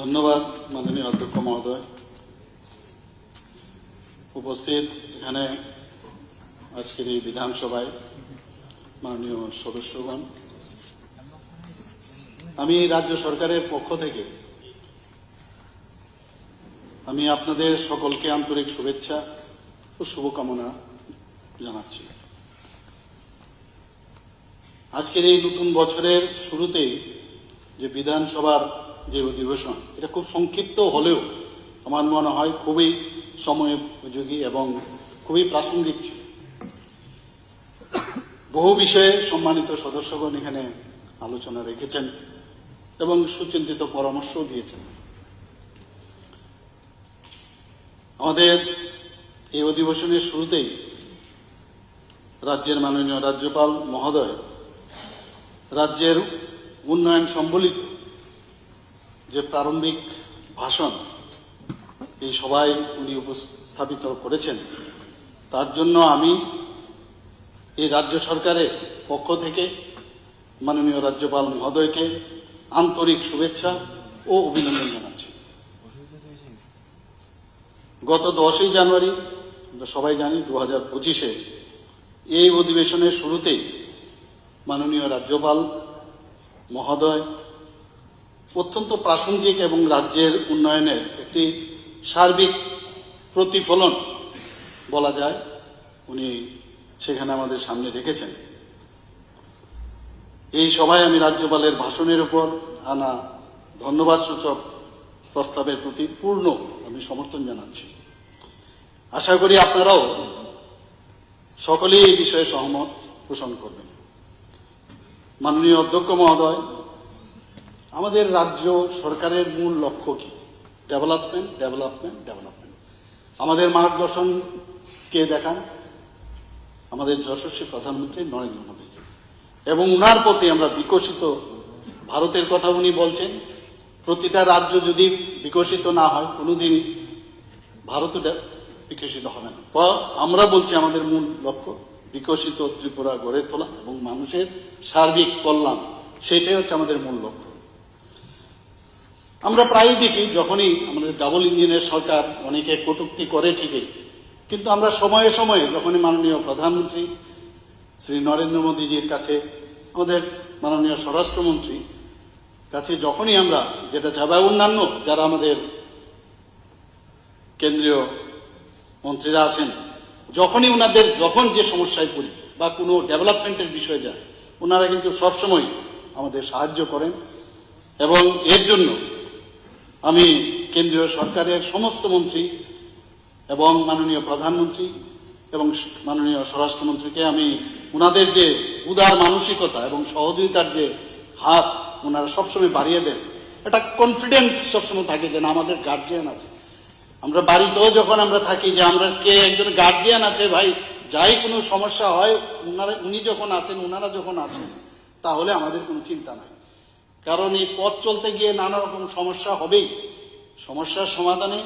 ধন্যবাদ, মাননীয় অধ্যক্ষ মহোদয়। উপস্থিত এখানে আজকের এই বিধানসভায় মাননীয় সদস্যগণ। আমি রাজ্য সরকারের পক্ষ থেকে আমি আপনাদের সকলকে আন্তরিক শুভেচ্ছা ও শুভকামনা জানাচ্ছি। আজকের এই নতুন বছরের শুরুতেই যে বিধানসভার যে অধিবেশন, এটা খুব সংক্ষিপ্ত হলেও আমার মনে হয় খুবই সময় উপযোগী এবং খুবই প্রাসঙ্গিক। বহু বিষয়ে সম্মানিত সদস্যগণ এখানে আলোচনা রেখেছেন এবং সুচিন্তিত পরামর্শও দিয়েছেন। আমাদের এই অধিবেশনের শুরুতেই রাজ্যের মাননীয় রাজ্যপাল মহোদয় রাজ্যের উন্নয়ন সম্বলিত যে প্রারম্ভিক ভাষণ এই সবাই উনি উপস্থাপিত করেছেন, তার জন্য আমি এই রাজ্য সরকারের পক্ষ থেকে, মাননীয় রাজ্যপাল মহোদয়কে আন্তরিক শুভেচ্ছা ও অভিনন্দন জানাচ্ছি। গত দশই জানুয়ারি, আমরা সবাই জানি দু হাজার পঁচিশে, এই অধিবেশনের শুরুতেই মাননীয় রাজ্যপাল মহোদয় অত্যন্ত প্রাসঙ্গিক এবং রাজ্যের উন্নয়নের একটি সার্বিক প্রতিফলন বলা যায়, উনি সেখানে আমাদের সামনে রেখেছেন। এই সভায় আমি রাজ্যপালের ভাষণের উপর আনা ধন্যবাদ সূচক প্রস্তাবের প্রতি পূর্ণ আমি সমর্থন জানাচ্ছি। আশা করি আপনারাও সকলেই এই বিষয়ে সহমত পোষণ করবেন। মাননীয় অধ্যক্ষ মহোদয় আমাদের রাজ্য সরকারের মূল লক্ষ্য কি? ডেভেলপমেন্ট ডেভেলপমেন্ট ডেভেলপমেন্ট আমাদের মার্গদর্শন কে দেখান? আমাদের যশস্বী প্রধানমন্ত্রী নরেন্দ্র মোদী এবং উনার প্রতি আমরা বিকশিত ভারতের কথা উনি বলছেন, প্রতিটা রাজ্য যদি বিকশিত না হয়, কোনোদিন ভারতও ডে- বিকশিত হবে না। তো আমরা বলছি আমাদের মূল লক্ষ্য, বিকশিত ত্রিপুরা গড়ে তোলা এবং মানুষের সার্বিক কল্যাণ। সেটাই হচ্ছে আমাদের মূল লক্ষ্য। আমরা প্রায়ই দেখি যখনই আমাদের ডাবল ইঞ্জিনের সরকার অনেকে কটূক্তি করে ঠিকই, কিন্তু আমরা সময়ে সময়ে যখনই মাননীয় প্রধানমন্ত্রী শ্রী নরেন্দ্র মোদীজির কাছে, আমাদের মাননীয় স্বরাষ্ট্রমন্ত্রী কাছে যখনই আমরা, যেটা চাই অন্যান্য যারা আমাদের কেন্দ্রীয় মন্ত্রীরা আছেন, যখনই ওনাদের যখন যে সমস্যায় পড়ি বা কোনো ডেভেলপমেন্টের বিষয়ে যায় ওনারা কিন্তু সবসময় আমাদের সাহায্য করেন এবং এর জন্য আমি কেন্দ্রীয় সরকারের সমস্ত মন্ত্রী এবং মাননীয় প্রধানমন্ত্রী এবং মাননীয় স্বরাষ্ট্রমন্ত্রীকে আমি ওনাদের যে উদার মানসিকতা এবং সহযোগিতার যে হাত ওনারা সবসময় বাড়িয়ে দেন, একটা কনফিডেন্স সবসময় থাকে যে না আমাদের গার্জিয়ান আছে। আমরা বাড়িতেও যখন আমরা থাকি যে আমরা কে একজন গার্জিয়ান আছে ভাই, যাই কোনো সমস্যা হয় ওনারা উনি যখন আছেন ওনারা যখন আছেন, তাহলে আমাদের কোনো চিন্তা নাই। কারণ এই পথ চলতে গিয়ে নানা রকম সমস্যা হবেই। সমস্যার সমাধানে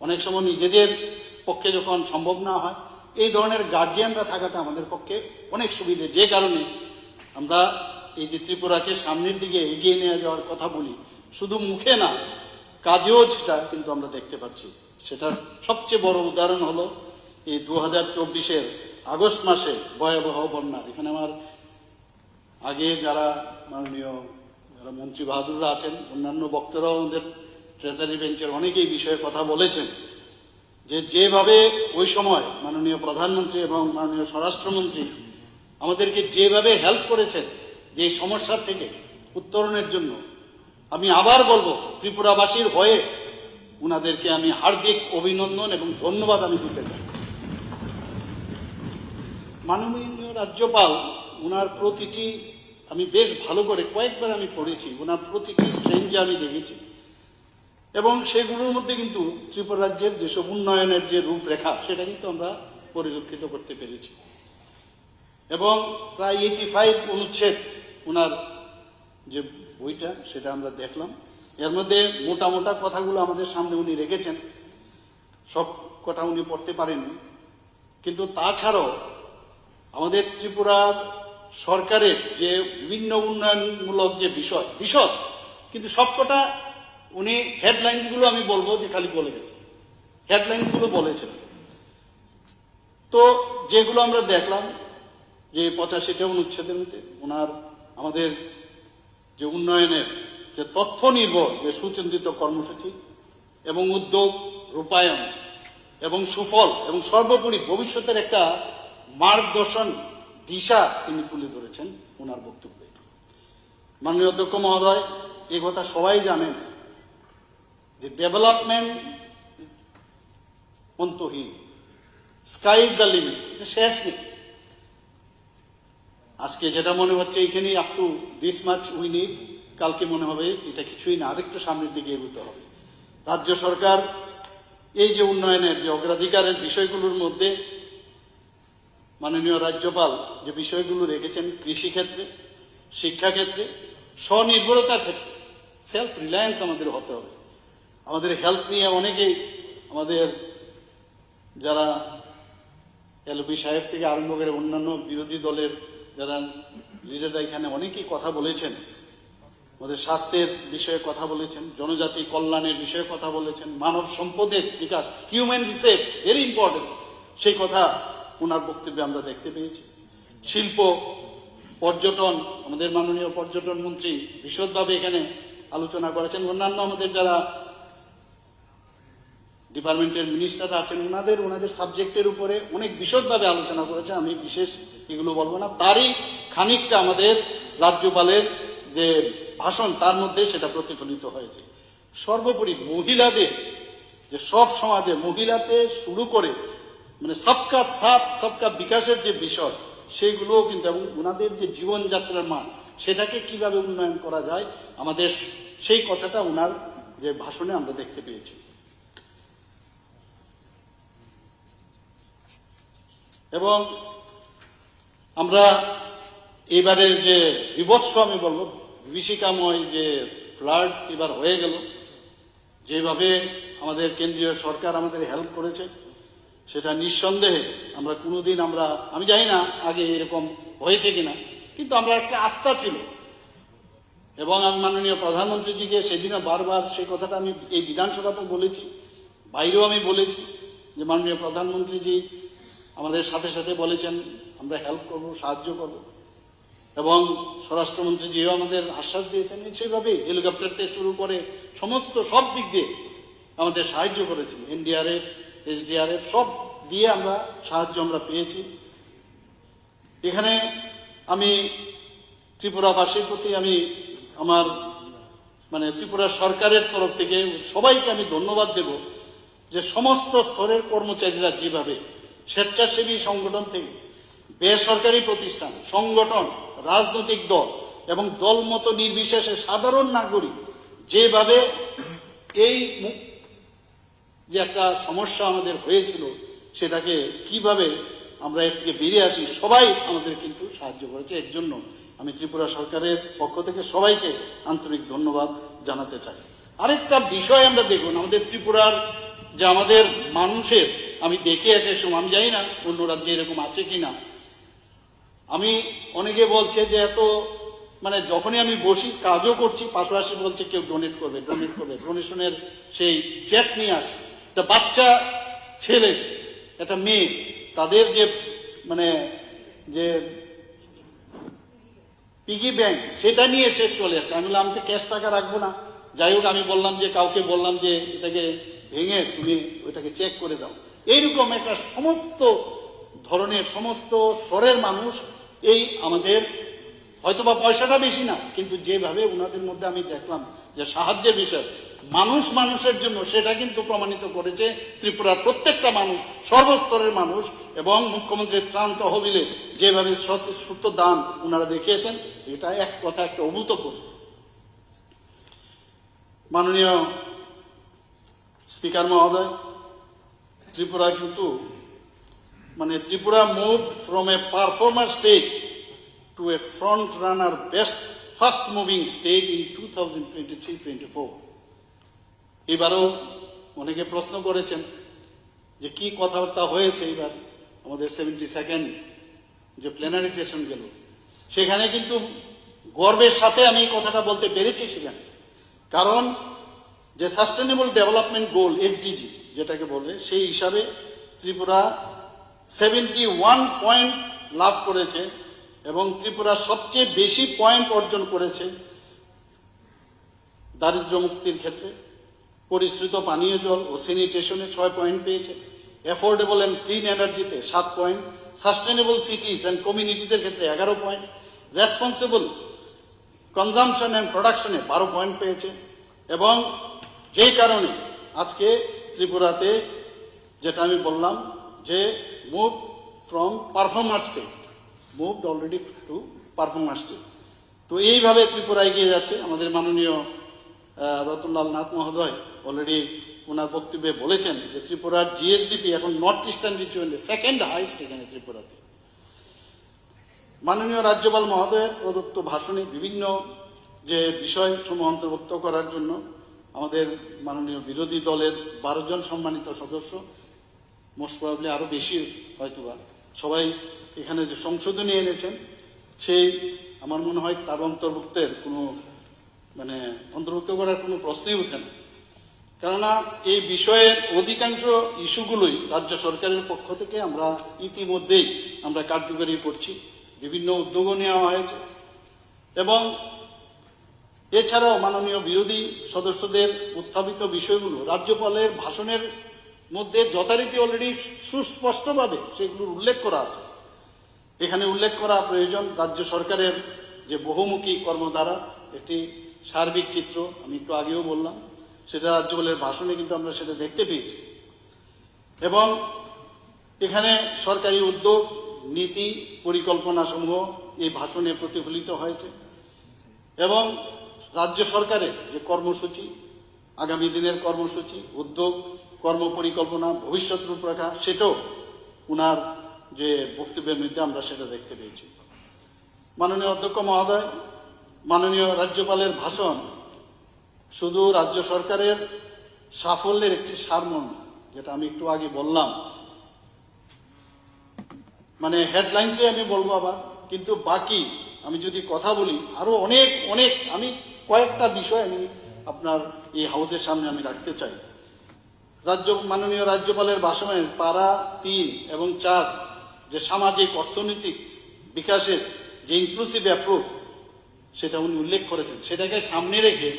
অনেক সময় নিজেদের পক্ষে যখন সম্ভব না হয়, এই ধরনের গার্জিয়ানরা থাকাতে আমাদের পক্ষে অনেক সুবিধে। যে কারণে আমরা এই যে ত্রিপুরাকে সামনের দিকে এগিয়ে নিয়ে যাওয়ার কথা বলি, শুধু মুখে না, কাজেও সেটা কিন্তু আমরা দেখতে পাচ্ছি। সেটার সবচেয়ে বড় উদাহরণ হলো এই দু হাজার চব্বিশের আগস্ট মাসে ভয়াবহ বন্যা। এখানে আমার আগে যারা মাননীয় যারা মন্ত্রী বাহাদুররা আছেন, অন্যান্য বক্তারাও আমাদের ট্রেজারি বেঞ্চের অনেকেই বিষয়ে কথা বলেছেন যে যেভাবে ওই সময় মাননীয় প্রধানমন্ত্রী এবং মাননীয় স্বরাষ্ট্রমন্ত্রী আমাদেরকে যেভাবে হেল্প করেছেন, যে সমস্যার থেকে উত্তরণের জন্য, আমি আবার বলব, ত্রিপুরাবাসীর হয়ে উনাদেরকে আমি হার্দিক অভিনন্দন এবং ধন্যবাদ আমি দিতে চাই। মাননীয় রাজ্যপাল, উনার প্রতিটি আমি বেশ ভালো করে কয়েকবার আমি পড়েছি, ওনার প্রতিটি স্ট্রেঞ্জে আমি দেখেছি। এবং সেগুলোর মধ্যে কিন্তু ত্রিপুরা রাজ্যের যেসব উন্নয়নের যে রূপরেখা, সেটা কিন্তু আমরা পরিলক্ষিত করতে পেরেছি। এবং প্রায় এইটি ফাইভ অনুচ্ছেদ ওনার যে বইটা, সেটা আমরা দেখলাম। এর মধ্যে মোটা মোটা কথাগুলো আমাদের সামনে উনি রেখেছেন। সব কথা উনি পড়তে পারেননি। কিন্তু তাছাড়াও আমাদের ত্রিপুরার সরকারের যে বিভিন্ন উন্নয়নমূলক যে বিষয়, বিশদ, কিন্তু সবকটা উনি হেডলাইন্সগুলো আমি বলব যে খালি বলে গেছে। হেডলাইন্সগুলো বলেছেন। তো যেগুলো আমরা দেখলাম, যে পঁচাশিটা অনুচ্ছেদের মধ্যে ওনার আমাদের যে উন্নয়নের যে তথ্য নির্ভর, যে সুচিন্তিত কর্মসূচি এবং উদ্যোগ, রূপায়ণ এবং সুফল এবং সর্বোপরি ভবিষ্যতের একটা মার্গদর্শন দিশা তিনি তুলে ধরেছেন ওনার বক্তব্যে। মাননীয় অধ্যক্ষ মহোদয়, এ কথা সবাই জানেন যে ডেভেলপমেন্ট অন্তহীন। স্কাই ইজ দ্য লিমিট শেষ নেই। আজকে যেটা মনে হচ্ছে এইখানেই up to this much we need কালকে মনে হবে এটা কিছুই না, আরেকটু সামনের দিকে এগোতে হবে। রাজ্য সরকার এই যে উন্নয়নের যে অগ্রাধিকারের বিষয়গুলোর মধ্যে মাননীয় রাজ্যপাল যে বিষয়গুলো রেখেছেন কৃষিক্ষেত্রে, শিক্ষাক্ষেত্রে, স্বনির্ভরতার ক্ষেত্রে সেলফ রিলায়েন্স আমাদের হতে হবে। আমাদের হেলথ নিয়ে অনেকেই আমাদের যারা এলপি সাহেব থেকে আরম্ভ করে অন্যান্য বিরোধী দলের যারা লিডাররা এখানে অনেকেই কথা বলেছেন, আমাদের স্বাস্থ্যের বিষয়ে কথা বলেছেন, জনজাতি কল্যাণের বিষয়ে কথা বলেছেন, মানব সম্পদের বিকাশ হিউম্যান রিসেফ ভেরি ইম্পর্টেন্ট সেই কথা ওনার বক্তব্যে আমরা দেখতে পেয়েছি। শিল্প, পর্যটন, আমাদের মাননীয় পর্যটন মন্ত্রী বিশদভাবে এখানে আলোচনা করেছেন। অন্যান্য আমাদের যারা ডিপার্টমেন্টের মিনিস্টার আছেন ওনাদের ওনাদের সাবজেক্টের উপরে অনেক বিশদভাবে আলোচনা করেছে। আমি বিশেষ এগুলো বলব না। তারই খানিকটা আমাদের রাজ্যপালের যে ভাষণ, তার মধ্যে সেটা প্রতিফলিত হয়েছে। সর্বোপরি মহিলাদের, যে সব সমাজে মহিলাতে শুরু করে মানে সবকা সাথ, সবকা বিকাশের যে বিষয় সেগুলোও কিন্তু এবং ওনাদের যে জীবনযাত্রার মান, সেটাকে কীভাবে উন্নয়ন করা যায়, আমাদের সেই কথাটা ওনার যে ভাষণে আমরা দেখতে পেয়েছি। এবং আমরা এবারের যে বিভৎস আমি বলব, বিভীষিকাময় যে ফ্লাড এবার হয়ে গেল, যেভাবে আমাদের কেন্দ্রীয় সরকার আমাদের হেল্প করেছে সেটা নিঃসন্দেহে আমরা কোনোদিন আমরা, আমি জানি না আগে এরকম হয়েছে কিনা, কিন্তু আমরা একটা আস্থা ছিল। এবং আমি মাননীয় প্রধানমন্ত্রীজিকে সেদিনও বারবার সেই কথাটা আমি এই বিধানসভাতেও বলেছি, বাইরেও আমি বলেছি যে মাননীয় প্রধানমন্ত্রীজি আমাদের সাথে সাথে বলেছেন, আমরা হেল্প করব, সাহায্য করব। এবং স্বরাষ্ট্রমন্ত্রীজিও আমাদের আশ্বাস দিয়েছেন সেইভাবে হেলিকপ্টার থেকে শুরু করে সমস্ত সব দিক দিয়ে আমাদের সাহায্য করেছেন, এনডিআরএফ এসডিআরএফ সব দিয়ে আমরা সাহায্য আমরা পেয়েছি। এখানে আমি ত্রিপুরাবাসীর প্রতি আমি আমার মানে ত্রিপুরা সরকারের তরফ থেকে সবাইকে আমি ধন্যবাদ দেব যে সমস্ত স্তরের কর্মচারীরা যেভাবে স্বেচ্ছাসেবী সংগঠন থেকে, বেসরকারি প্রতিষ্ঠান, সংগঠন, রাজনৈতিক দল এবং দলমত নির্বিশেষে সাধারণ নাগরিক যেভাবে এই যে একটা সমস্যা আমাদের হয়েছিল, সেটাকে কীভাবে আমরা এর থেকে বেরিয়ে আসি, সবাই আমাদের কিন্তু সাহায্য করেছে। এর জন্য আমি ত্রিপুরা সরকারের পক্ষ থেকে সবাইকে আন্তরিক ধন্যবাদ জানাতে চাই। আরেকটা বিষয় আমরা দেখুন, আমাদের ত্রিপুরার যে আমাদের মানুষের, আমি দেখি এক এক সময়, আমি জানি না অন্য রাজ্যে এরকম আছে কি না আমি অনেকে বলছে যে এত মানে যখনই আমি বসি, কাজও করছি, পাশাপাশি বলছে কেউ ডোনেট করবে ডোনেট করবে। ডোনেশনের সেই চেক নিয়ে আসে। একটা বাচ্চা ছেলে, একটা মেয়ে, তাদের যে মানে যে পিগি ব্যাংক সেটা নিয়ে সে চলে আসে। আমি বললাম, আমি তো ক্যাশ টাকা রাখব না। যাই হোক, আমি বললাম যে, কাউকে বললাম যে, এটাকে ভেঙে তুমি ওইটাকে চেক করে দাও। এইরকম একটা সমস্ত ধরনের, সমস্ত স্তরের মানুষ এই আমাদের হয়তোবা পয়সাটা বেশি না, কিন্তু যেভাবে ওনাদের মধ্যে আমি দেখলাম যে সাহায্যের বিষয়, মানুষ মানুষের জন্য সেটা কিন্তু প্রমাণিত করেছে ত্রিপুরার প্রত্যেকটা মানুষ, সর্বস্তরের মানুষ এবং মুখ্যমন্ত্রীর ত্রাণ তহবিলে যেভাবে সূত্র দান ওনারা দেখিয়েছেন, এটা এক কথা একটা অভূতপূর্ব। মাননীয় স্পিকার মহোদয়, ত্রিপুরা কিন্তু মানে Tripura move from a performer state fast moving state in two thousand twenty three twenty four এবারও অনেকে প্রশ্ন করেছেন যে কি কথাবার্তা হয়েছে এবার আমাদের সেভেন্টি সেকেন্ড যে প্লেনারি সেশন গেল। সেখানে কিন্তু গর্বের সাথে আমি কথাটা বলতে পেরেছি সেখানে। কারণ যে সাস্টেনেবল ডেভেলপমেন্ট গোল এসডিজি যেটাকে বলে, সেই হিসাবে ত্রিপুরা সেভেন্টি ওয়ান পয়েন্ট লাভ করেছে। এবং ত্রিপুরা সবচেয়ে বেশি পয়েন্ট অর্জন করেছে দারিদ্র মুক্তির ক্ষেত্রে। পরিশ্রিত পানীয় জল ও স্যানিটেশনে ছয় পয়েন্ট পেয়েছে। অ্যাফোর্ডেবল অ্যান্ড ক্লিন এনার্জিতে সাত পয়েন্ট সাস্টেনেবল সিটিজ অ্যান্ড কমিউনিটিজের ক্ষেত্রে এগারো পয়েন্ট রেসপন্সিবল কনজামশন অ্যান্ড প্রোডাকশনে বারো পয়েন্ট পেয়েছে। এবং যেই কারণে আজকে ত্রিপুরাতে যেটা আমি বললাম যে move from performer state moved already to performer state তো এইভাবে ত্রিপুরা এগিয়ে যাচ্ছে। আমাদের মাননীয় রতনলাল নাথ মহোদয় অলরেডি ওনার বক্তব্যে বলেছেন যে ত্রিপুরার জিএসডিপি এখন নর্থ ইস্টার্ন রিজিয়নে সেকেন্ড হাইস্ট এখানে ত্রিপুরাতে। মাননীয় রাজ্যপাল মহোদয়ের প্রদত্ত ভাষণে বিভিন্ন যে বিষয় সমূহ অন্তর্ভুক্ত করার জন্য আমাদের মাননীয় বিরোধী দলের বারো জন সম্মানিত সদস্য মোস্ট প্রবাবলি আরও বেশি হয়তোবা সবাই এখানে যে সংশোধনী এনেছেন, সেই আমার মনে হয় তার অন্তর্ভুক্তের কোনো মানে অন্তর্ভুক্ত করার কোনো প্রশ্নই ওঠে না। কেননা এই বিষয়ের অধিকাংশ ইস্যুগুলোই রাজ্য সরকারের পক্ষ থেকে আমরা ইতিমধ্যেই আমরা কার্যকরী করছি, বিভিন্ন উদ্যোগও নেওয়া হয়েছে। এবং এছাড়াও মাননীয় বিরোধী সদস্যদের উত্থাপিত বিষয়গুলো রাজ্যপালের ভাষণের মধ্যে যথারীতি অলরেডি সুস্পষ্টভাবে সেগুলোর উল্লেখ করা আছে। এখানে উল্লেখ করা প্রয়োজন রাজ্য সরকারের যে বহুমুখী কর্মধারা, একটি সার্বিক চিত্র, আমি একটু আগেও বললাম, সেটা রাজ্যপালের ভাষণে কিন্তু আমরা সেটা দেখতে পেয়েছি। এবং এখানে সরকারি উদ্যোগ, নীতি পরিকল্পনা সমূহ এই ভাষণে প্রতিফলিত হয়েছে। এবং রাজ্য সরকারের যে কর্মসূচি, আগামী দিনের কর্মসূচি, উদ্যোগ কর্ম পরিকল্পনা ভবিষ্যৎ রূপরেখা, সেটাও উনার যে বক্তব্যের মধ্যে আমরা সেটা দেখতে পেয়েছি। মাননীয় অধ্যক্ষ মহোদয়, মাননীয় রাজ্যপালের ভাষণ শুধু রাজ্য সরকারের সাফল্যের একটি সারমর্ম, যেটা আমি একটু আগে বললাম। মানে হেডলাইন্সে আমি বলব আবার, কিন্তু বাকি আমি যদি কথা বলি, আরও অনেক অনেক, আমি কয়েকটা বিষয় আমি আপনার এই হাউসের সামনে আমি রাখতে চাই। রাজ্য মাননীয় রাজ্যপালের ভাষণের পাড়া তিন এবং চার যে সামাজিক, অর্থনৈতিক বিকাশের যে ইনক্লুসিভ অ্যাপ্রোচ সেটা উনি উল্লেখ করেছেন। সেটাকে সামনে রেখে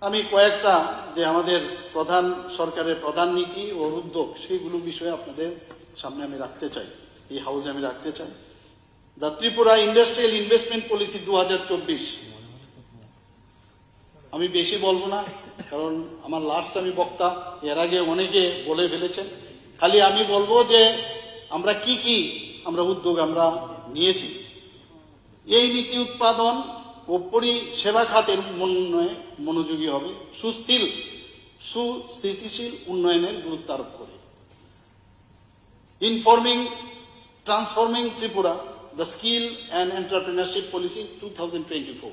আমি কয়েকটা যে আমাদের প্রধান সরকারের প্রধান নীতি ও উদ্যোগ সেইগুলো বিষয়ে আপনাদের সামনে আমি রাখতে চাই। এই হাউসে আমি রাখতে চাই। The Tripura industrial investment policy দু হাজার চব্বিশ। আমি বেশি বলব না, কারণ আমার লাস্ট আমি বক্তা, এর আগে অনেকে বলে ফেলেছেন। খালি আমি বলব যে, আমরা কি কি আমরা উদ্যোগ আমরা নিয়েছি। এই নীতি উৎপাদন ও পরিষেবা খাতের উন্নয়নে মনোযোগী হবে সুস্থির সুস্থিতিশীল উন্নয়নের গুরুত্ব আরোপ করে। Informing transforming Tripura the skill and entrepreneurship policy two thousand twenty four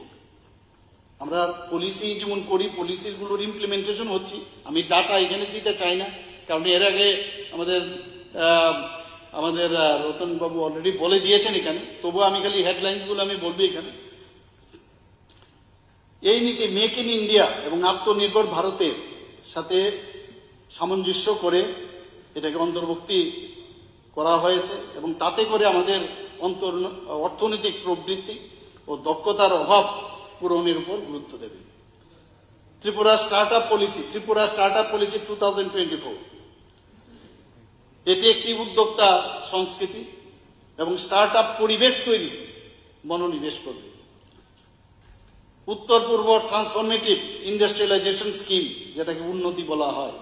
আমরা পলিসি যেমন করি পলিসিগুলোর ইমপ্লিমেন্টেশন হচ্ছে। আমি ডাটা এখানে দিতে চাই না। কারণ এর আগে আমাদের আমাদের আহ, রতন বাবু অলরেডি বলে দিয়েছেন এখানে। তবু আমি খালি হেডলাইন্সগুলো আমি বলব এখানে। এই নীতি মেক ইন ইন্ডিয়া এবং আত্মনির্ভর ভারতের সাথে সামঞ্জস্য করে এটাকে অন্তর্ভুক্তি করা হয়েছে এবং তাতে করে আমাদের অন্তর অর্থনৈতিক প্রবৃত্তি ও দক্ষতার অভাব পূরণের উপর গুরুত্ব দেবে। Tripura start up policy, Tripura start up policy two thousand twenty four এটি একটি উদ্যোক্তা সংস্কৃতি এবং স্টার্ট আপ পরিবেশ তৈরি মনোনিবেশ করবে। উত্তর পূর্ব ট্রান্সফরমেটিভ ইন্ডাস্ট্রিয়ালাইজেশন স্কিম যেটাকে উন্নতি বলা হয়,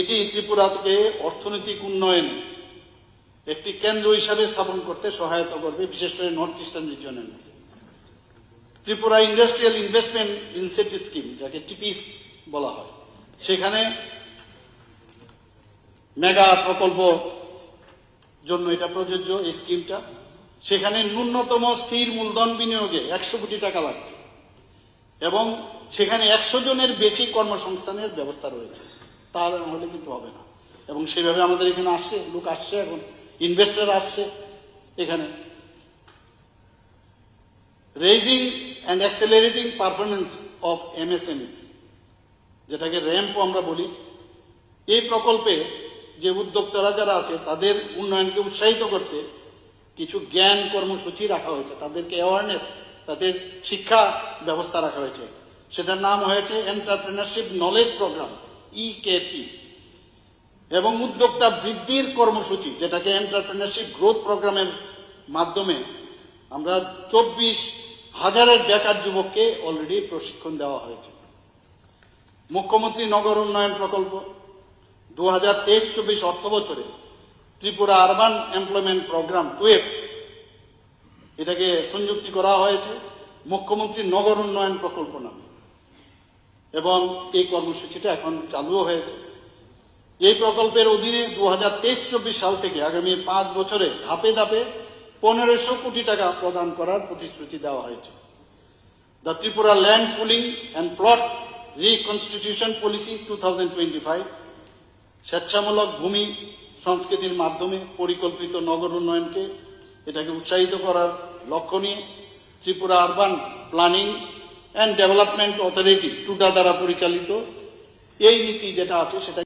এটি ত্রিপুরাকে অর্থনৈতিক উন্নয়ন একটি কেন্দ্র হিসাবে স্থাপন করতে সহায়তা করবে, বিশেষ করে নর্থ ইস্টার্ন রিজিয়নের মধ্যে। Tripura industrial investment incentive scheme যাকে টিপিস বলা হয়, সেখানে মেগা প্রকল্প জন্য এটা প্রযোজ্য, এই স্কিমটা সেখানে ন্যূনতম স্থির মূলধন বিনিয়োগে একশো কোটি টাকা লাগবে এবং সেখানে একশো জনের বেশি কর্মসংস্থানের ব্যবস্থা রয়েছে। তা না হলে কিন্তু হবে না। এবং সেভাবে আমাদের এখানে আসছে, লোক আসছে এখন ইনভেস্টর আসছে এখানে। Raising and accelerating performance of MSMEs যেটাকে র্যাম্প আমরা বলি। এই প্রকল্পে যে উদ্যোক্তারা যারা আছে, তাদের উন্নয়নকে উৎসাহিত করতে কিছু জ্ঞান কর্মসূচি রাখা হয়েছে। তাদেরকে অ্যাওয়ারনেস তাদের শিক্ষা ব্যবস্থা রাখা হয়েছে। সেটার নাম হয়েছে এন্টারপ্রেনারশিপ নলেজ প্রোগ্রাম ইকেপি এবং উদ্যোক্তা বৃদ্ধির কর্মসূচি, যেটাকে এন্টারপ্রেনারশিপ গ্রোথ প্রোগ্রামের মাধ্যমে আমরা চব্বিশ হাজারের বেকার যুবককে অলরেডি প্রশিক্ষণ দেওয়া হয়েছে। মুখ্যমন্ত্রী নগর উন্নয়ন প্রকল্প দু হাজার তেইশ চব্বিশ অর্থ বছরে ত্রিপুরা আরবান এমপ্লয়মেন্ট প্রোগ্রাম টুয়েভ এটাকে সংযুক্তি করা হয়েছে মুখ্যমন্ত্রী নগর উন্নয়ন প্রকল্প নামে। এবং এই কর্মসূচিটা এখন চালুও হয়েছে। এই প্রকল্পের অধীনে দু হাজার তেইশ চব্বিশ সাল থেকে আগামী পাঁচ বছরে ধাপে ধাপে পনেরোশো কোটি টাকা প্রদান করার প্রতিশ্রুতি দেওয়া হয়েছে। The Tripura land pooling and plot reconstitution policy two thousand twenty five স্বেচ্ছামূলক ভূমি সংস্কৃতির মাধ্যমে পরিকল্পিত নগর উন্নয়নকে এটাকে উৎসাহিত করার লক্ষ্য নিয়ে Tripura urban planning and development authority TUDA দ্বারা পরিচালিত এই নীতি যেটা আছে সেটা